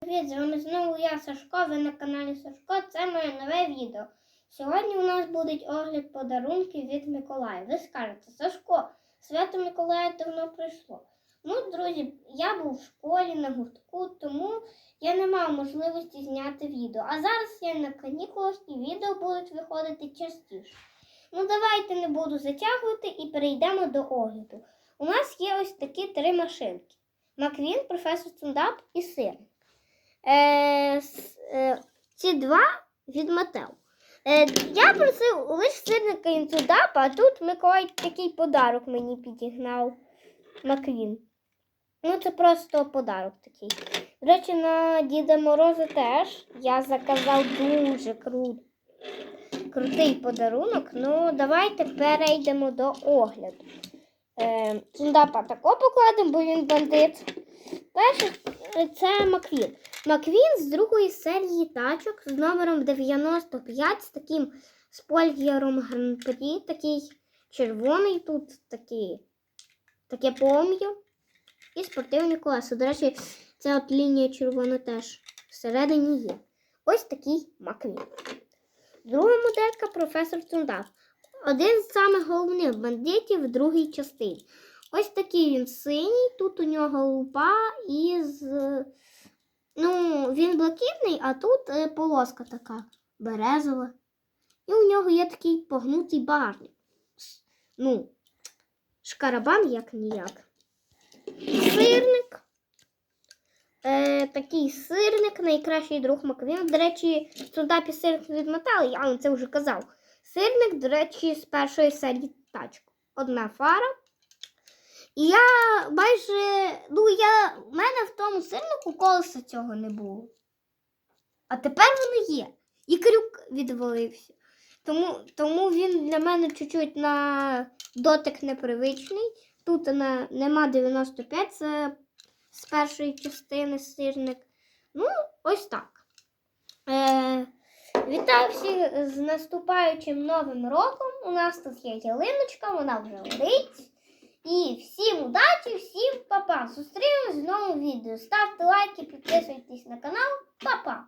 Привіт, з вами знову я Сашко, ви на каналі Сашко. Це моє нове відео. Сьогодні у нас буде огляд подарунків від Миколая. Ви скажете, Сашко, свято Миколая давно пройшло. Ну, друзі, я був в школі на гуртку, тому я не мав можливості зняти відео. А зараз я на канікулах і відео будуть виходити частіше. Ну, давайте не буду затягувати і перейдемо до огляду. У нас є ось такі три машинки: Маквін, професор Цундап і сир. Е, е, ці два від Мател. Е, я просив лише сирника інцудапа, а тут Миколай такий подарок мені підігнав Маквін. Ну, це просто подарок такий. До речі, на Діда Мороза теж я заказав дуже крут, крутий подарунок. Ну, давайте перейдемо до огляду. Е, Цундапа тако покладемо, бо він бандит. Перше, е, це Маквін. Маквін з другої серії тачок з номером 95 з таким спойлером гран-прі, такий червоний тут такий, таке пом'ю. І спортивні колеса. До речі, ця от лінія червона теж всередині є. Ось такий Маквін. Друга моделька професор Цундав. Один з самих головних бандитів в другій частині. Ось такий він синій, тут у нього лупа із. Ну, він блакитний, а тут е, полоска така березова. І у нього є такий погнутий барник. Ну, шкарабан як ніяк. Сирник. Е, такий сирник, найкращий друг Маквін. До речі, Цудапі сирник від металу, я вам це вже казав. Сирник, до речі, з першої серії тачку. Одна фара. І я майже. Ну, я. в мене в тому сирнику колеса цього не було. А тепер воно є. І крюк відвалився. Тому, тому він для мене чуть-чуть на дотик непривичний. Тут на, нема 95, це з першої частини сирник. Ну, ось так. Е, вітаю всіх з наступаючим новим роком. У нас тут є ялиночка, вона вже горить. І всім удачі, всім па-па. Зустрінемось в новому відео. Ставте лайки, підписуйтесь на канал. Па-па!